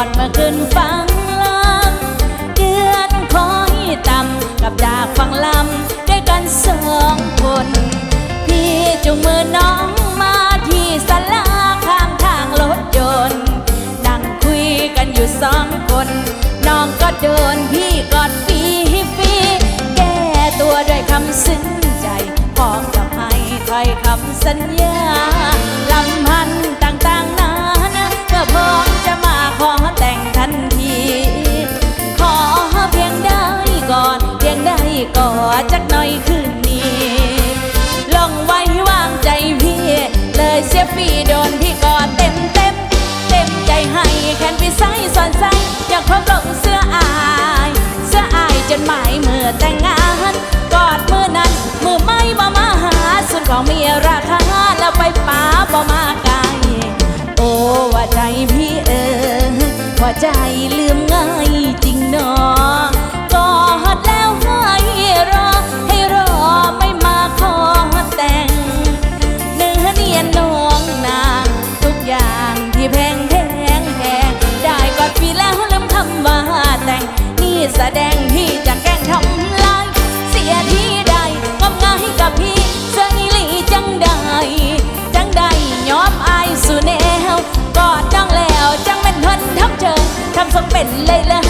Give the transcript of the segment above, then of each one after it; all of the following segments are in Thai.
อนมื่อคืนฟังลำเดือนคอยต่ำกับจาฟังลำด้วยกันสองคน พี่จุงมือน้องมาที่ศาลาข้างทางรถยนต์นั่งคุยกันอยู่สองคน น้องก็เดินพี่กอดฟีฟีแก้ตัวด้วยคำซึ้งใจพร้อมกับให้ถ้อยคำสัญญา ก่อจักหน่อยคืนนี้ลองไว้วางใจพี่ เลยเสียพี่โดนพี่กอดเต็มเต็มเต็มใจให้แขนพี่ใส่สอนใส่อยากพบลงเสื้ออาย เสื้ออายจนหมายมือแต่งงานกอดมือนั้นมือไม่มามาหาส่วนของเมียราคาแล้วไปป๋าบ่มาไกลโอ้ว่าใจพี่เออว่าใจ แสดงพี่จะแกล้งทำลาย เสียที่ใดงมงายกับพี่เสื้ออีหลีจังใด จังใดยอมอายสู่แนวกอดน้องแล้วจังเป็นเพิ่นทำเจอทำสมเป็นเลยเลย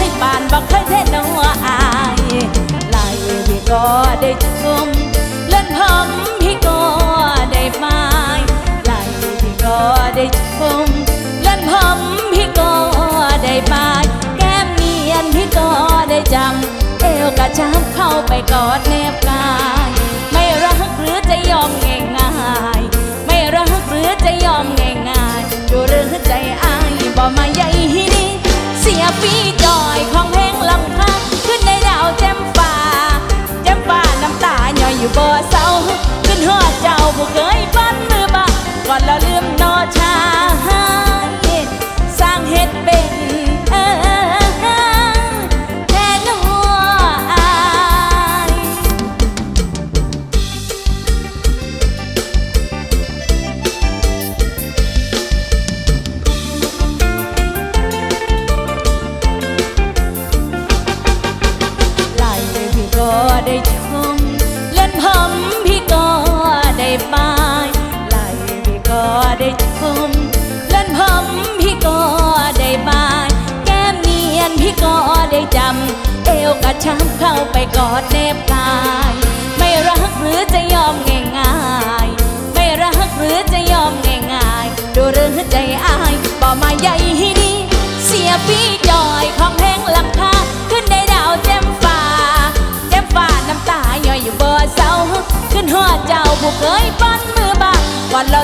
กระชับเข้าไปกอดแนบกาย ไม่รักหรือจะยอมง่ายง่ายๆไม่รักหรือจะยอมง่ายง่ายๆดูหรือใจอายบ่มาใหญ่ที่นี่เสียปีจอยของเพงลำคาขึ้นในดาวแจ่มฟ้าแจ่มฟ้าน้ำตาหย่อยอยู่บ่เศร้าขึ้นหอดเจ้าผู้เคย ได้ชมเล่นผมพี่ก็ได้บายแก้มเนียนพี่ก็ได้จำเอวกระชับเข้าไปกอดแนบกาย ไม่รักหรือจะยอมง่ายง่ายๆไม่รักหรือจะยอมง่ายง่ายๆ ดูหรือใจอายบ่มาใหญ่ให้ดีเสียพี่จอยของเพงลำคาขึ้นได้ดาวแจ่มฟ้าแจ่มฟ้าน้ำตาย่อยอยู่บ่เศร้าขึ้นหัวเจ้าผู้เคยปั้นมือบ้าก่อนเรา